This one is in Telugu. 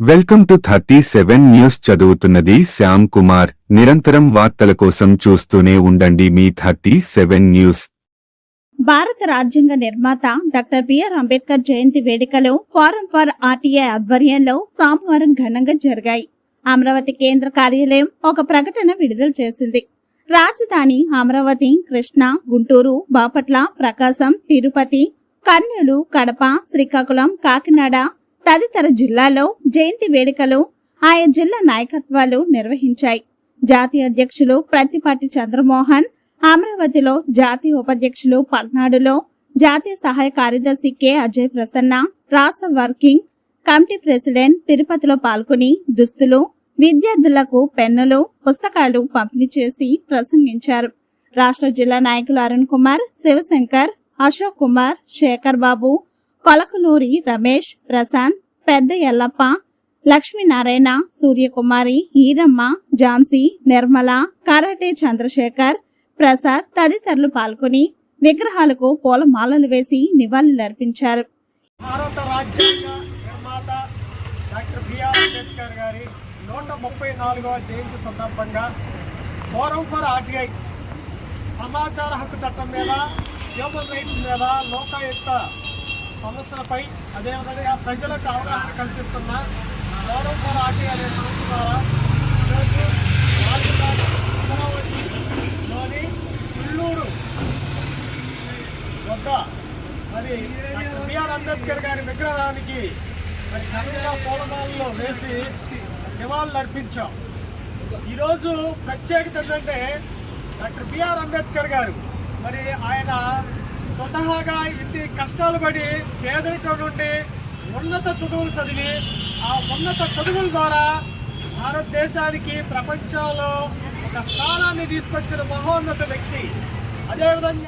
Welcome to thirty seven news చదువుతున్నది శ్యామ్ కుమార్. నిరంతరం వార్తల కోసం చూస్తూనే ఉండండి మీ థర్టీ సెవెన్ న్యూస్. భారత రాజ్యాంగ నిర్మాత డాక్టర్ బిఆర్ అంబేద్కర్ జయంతి వేడుకలు ఫారం ఫర్ ఆర్టీఐ ఆధ్వర్యంలో సోమవారం ఘనంగా జరిగాయి. అమరావతి కేంద్ర కార్యాలయం ఒక ప్రకటన విడుదల చేసింది. రాజధాని అమరావతి కృష్ణా గుంటూరు బాపట్ల ప్రకాశం తిరుపతి కర్నూలు కడప శ్రీకాకుళం కాకినాడ తదితర జిల్లాల్లో జయంతి వేడుకలు ఆయా జిల్లా నాయకత్వాలు నిర్వహించాయి. జాతీయ అధ్యక్షులు ప్రత్తిపాటి చంద్రమోహన్ అమరావతిలో జాతీయ ఉపాధ్యక్షులు పల్నాడులో జాతీయ సహాయ కార్యదర్శి కె. అజయ్ ప్రసన్న రాష్ట్ర వర్కింగ్ కమిటీ ప్రెసిడెంట్ తిరుపతిలో పాల్గొని దుస్తులు విద్యార్థులకు పెన్నులు పుస్తకాలు పంపిణీ చేసి ప్రసంగించారు. రాష్ట్ర జిల్లా నాయకులు అరుణ్ కుమార్ శివశంకర్ అశోక్ కుమార్ శేఖర్ బాబు కొలకలూరి రమేష్ ప్రశాంత్ పెద్ద ఎల్లప్ప లక్ష్మీనారాయణ సూర్యకుమారి ఈరమ్మ ఝాన్సీ నిర్మల కరాటే చంద్రశేఖర్ ప్రసాద్ తదితరులు పాల్గొని విగ్రహాలకు పూలమాలలు వేసి నివాళులర్పించారు భారత రాజ్యాంగ నిర్మాత డాక్టర్ బిఆర్ అంబేద్కర్ గారి నూట ముప్పై నాలుగవ జయంతి సందర్భంగా ఫోరం ఫర్ ఆర్టీఐ సమాచార హక్కు చట్టం మీద హ్యూమన్ రైట్స్ మీద లోకాయుక్త సమస్యలపై అదేవిధంగా ప్రజలకు అవగాహన కల్పిస్తున్న ఫోరం ఫర్ ఆర్టీఐ అనే సంస్థ ద్వారా ఈరోజు అమరావతిలోని ఉల్లూరు వద్ద మరి బిఆర్ అంబేద్కర్ గారి విగ్రహానికి మరి ఘనంగా పూలమాలలో వేసి నివాళులు అర్పించాం. ఈరోజు ప్రత్యేకత ఏంటంటే డాక్టర్ బిఆర్ అంబేద్కర్ గారు మరి ఆయన స్వతహాగా ఇన్ని కష్టాలు పడి పేదరికం నుండి ఉన్నత చదువులు చదివి ఆ ఉన్నత చదువుల ద్వారా భారతదేశానికి ప్రపంచంలో ఒక స్థానాన్ని తీసుకొచ్చిన మహోన్నత వ్యక్తి. అదేవిధంగా